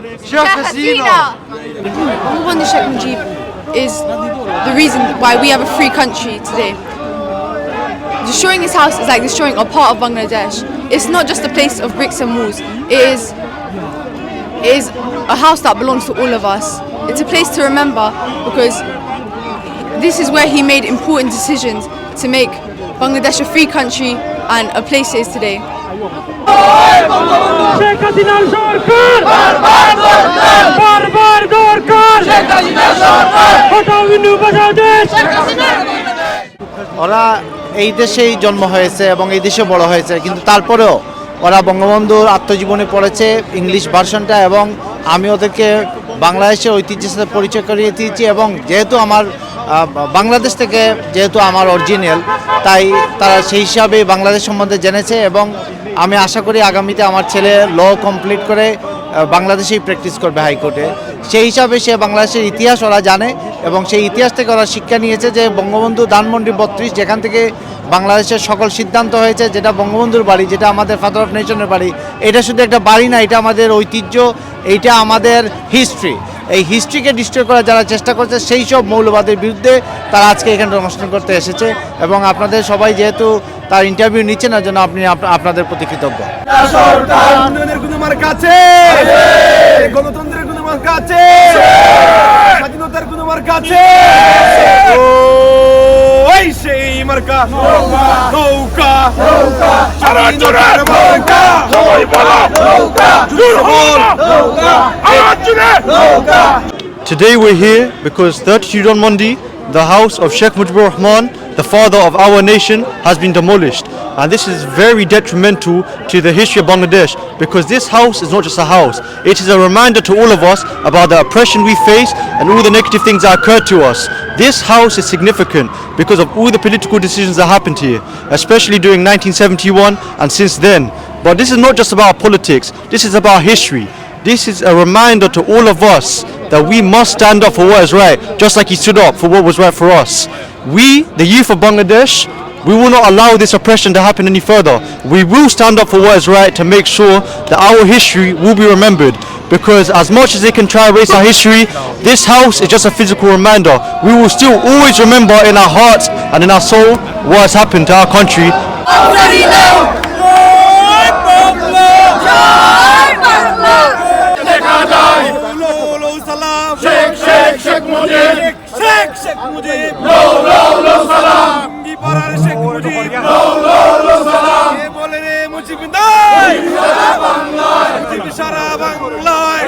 Sheikh Hasina. Bangabandhu Sheikh Mujib is the reason why we have a free country today. Destroying his house is like destroying a part of Bangladesh. It's not just a place of bricks and walls. It is, it is a house that belongs to all of us. It's a place to remember because this is where he made important decisions to make Bangladesh a free country and a place it is today. ওরা এই দেশেই জন্ম হয়েছে এবং এই দেশে বড় হয়েছে, কিন্তু তারপরেও ওরা বঙ্গবন্ধুর আত্মজীবনী পড়েছে ইংলিশ ভার্সনটা এবং আমি ওদেরকে বাংলাদেশের ঐতিহ্যের সাথে পরিচয় করিয়ে দিয়েছি, এবং যেহেতু আমার বাংলাদেশ থেকে যেহেতু আমার অরিজিনাল তাই তারা সেই হিসাবে বাংলাদেশ সম্বন্ধে জেনেছে, এবং আমি আশা করি আগামীতে আমার ছেলে ল কমপ্লিট করে বাংলাদেশেই প্র্যাকটিস করবে হাইকোর্টে। সেই হিসাবে সে বাংলাদেশের ইতিহাস ওরা জানে এবং সেই ইতিহাস থেকে ওরা শিক্ষা নিয়েছে যে বঙ্গবন্ধু ধানমন্ডি বত্রিশ যেখান থেকে বাংলাদেশের সকল সিদ্ধান্ত হয়েছে, যেটা বঙ্গবন্ধুর বাড়ি, যেটা আমাদের ফাদার অফ নেশনের বাড়ি, এটা শুধু একটা বাড়ি না, এটা আমাদের ঐতিহ্য, এইটা আমাদের হিস্ট্রি এই হিস্ট্রিকে ডিস্ট্রয় করার যারা চেষ্টা করছে সেই সব মৌলবাদের বিরুদ্ধে তারা আজকে এখানে অনুষ্ঠান করতে এসেছে এবং আপনাদের সবাই যেহেতু তার ইন্টারভিউ নিচ্ছেন না জন্য আপনি আপনাদের প্রতি কৃতজ্ঞ। উন্নয়নের কোনো মার্কা। আছে স্বাধীনতার কোনো মার্কা আছে ওই সেই মার্কা নৌকা স্বাধীনতার মার্কা Today we're here because 32 Don Mondi, the house of Sheikh Mujibur Rahman, the father of our nation, has been demolished. And this is very detrimental to the history of Bangladesh because this house is not just a house. It is a reminder to all of us about the oppression we face and all the negative things that occurred to us. This house is significant because of all the political decisions that happened here, especially during 1971 and since then. But this is not just about politics, this is about history. This is a reminder to all of us that we must stand up for what is right, just like he stood up for what was right for us. We, the youth of Bangladesh, we will not allow this oppression to happen any further. We will stand up for what is right to make sure that our history will be remembered because as much as they can try to erase our history, this house is just a physical reminder. We will still always remember in our hearts and in our soul what has happened to our country. No, no, no, salam. সারা বাংলায়।